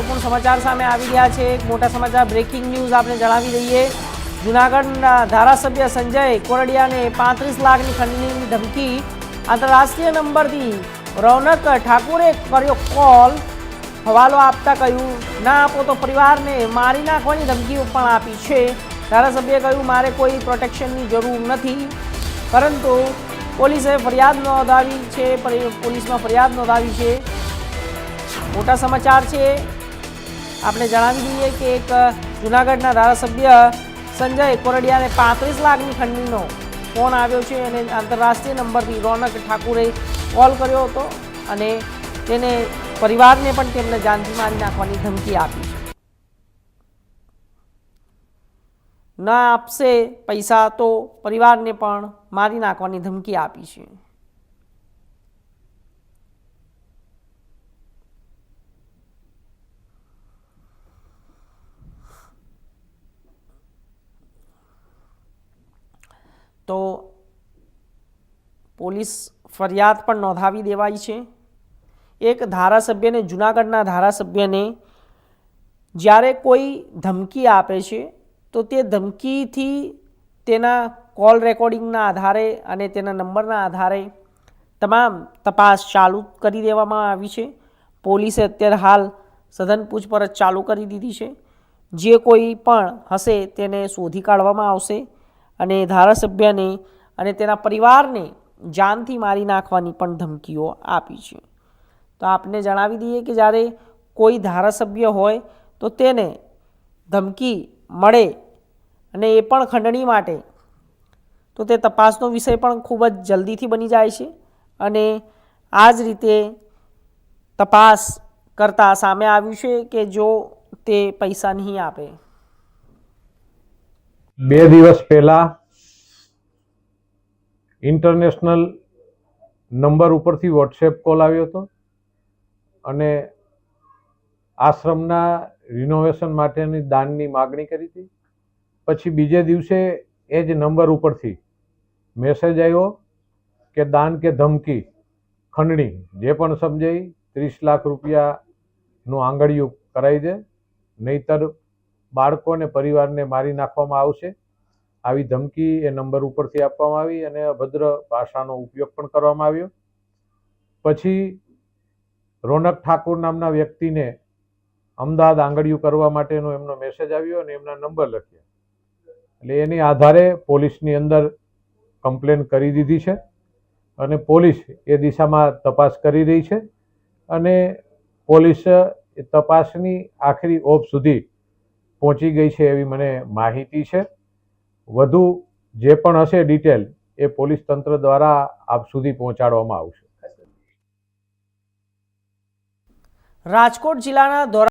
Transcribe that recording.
મહત્વપૂર્ણ સમાચાર સામે આવી રહ્યા છે. એક મોટા સમાચાર બ્રેકિંગ ન્યૂઝ આપણે જણાવી દઈએ. જૂનાગઢના ધારાસભ્ય સંજય કોરડિયાને પાંત્રીસ લાખની ખંડણીની ધમકી. આંતરરાષ્ટ્રીય નંબરથી રૌનક ઠાકુરે કર્યો કોલ હવાલો આપતા કહ્યું, ના આપો તો પરિવારને મારી નાખવાની ધમકીઓ પણ આપી છે. ધારાસભ્યએ કહ્યું, મારે કોઈ પ્રોટેક્શનની જરૂર નથી. પરંતુ પોલીસે ફરિયાદ નોંધાવી છે પોલીસમાં ફરિયાદ નોંધાવી છે. મોટા સમાચાર છે આપણે જણાવી દઈએ કે એક જૂનાગઢના ધારાસભ્ય સંજય કોરડિયાને પાંત્રીસ લાખની ખંડણીનો ફોન આવ્યો છે અને આંતરરાષ્ટ્રીય નંબરથી રોનક ઠાકુરે કોલ કર્યો હતો અને તેને પરિવારને પણ તેમને જાનથી મારી નાખવાની ધમકી આપી છે. ના આપશે પૈસા તો પરિવારને પણ મારી નાખવાની ધમકી આપી છે તો પોલીસ ફરિયાદ પણ નોંધાવી દેવાઈ છે. એક ધારાસભ્યને, જૂનાગઢના ધારાસભ્યને જ્યારે કોઈ ધમકી આપે છે, તો તે ધમકીથી તેના કોલ રેકોર્ડિંગના આધારે અને તેના નંબરના આધારે તમામ તપાસ ચાલુ કરી દેવામાં આવી છે. પોલીસે અત્યારે હાલ સઘન પૂછપરછ ચાલુ કરી દીધી છે. જે કોઈ પણ હશે તેને શોધી કાઢવામાં આવશે અને ધારાસભ્યને અને તેના પરિવારને જાનથી મારી નાખવાની પણ ધમકીઓ આપી છે. તો આપને જણાવી દઈએ કે જ્યારે કોઈ ધારાસભ્ય હોય તો તેને ધમકી મળે અને એ પણ ખંડણી માટે. તો તે તપાસનો વિષય પણ ખૂબ જ જલ્દીથી બની જાય છે અને આ જ રીતે તપાસ કરતાં સામે આવ્યું છે કે જો તે પૈસા નહીં આપે. બે દિવસ પહેલા ઇન્ટરનેશનલ નંબર ઉપરથી વોટ્સએપ કોલ આવ્યો હતો અને આશ્રમના રિનોવેશન માટેની દાનની માગણી કરી હતી. પછી બીજે દિવસે એ જ નંબર ઉપરથી મેસેજ આવ્યો કે દાન કે ધમકી, ખંડણી, જે પણ સમજાઈ ત્રીસ લાખ રૂપિયાનું આંગળીયું કરાવી દે, નહીતર બાળકોને, પરિવારને મારી નાખવામાં આવશે. આવી ધમકી એ નંબર ઉપરથી આપવામાં આવી અને અભદ્ર ભાષાનો ઉપયોગ પણ કરવામાં આવ્યો. પછી રોનક ઠાકુર નામના વ્યક્તિને અમદાવાદ આંગળીયું કરવા માટેનો એમનો મેસેજ આવ્યો અને એમના નંબર લખ્યા. એટલે એની આધારે પોલીસની અંદર કમ્પ્લેન કરી દીધી છે અને પોલીસ એ દિશામાં તપાસ કરી રહી છે અને પોલીસ એ તપાસની આખરી ઓપ સુધી પહોંચી ગઈ છે એવી મને માહિતી છે. વધુ જે પણ હશે ડિટેલ એ પોલીસ તંત્ર દ્વારા આપ સુધી પહોંચાડવામાં આવશે. રાજકોટ જિલ્લાના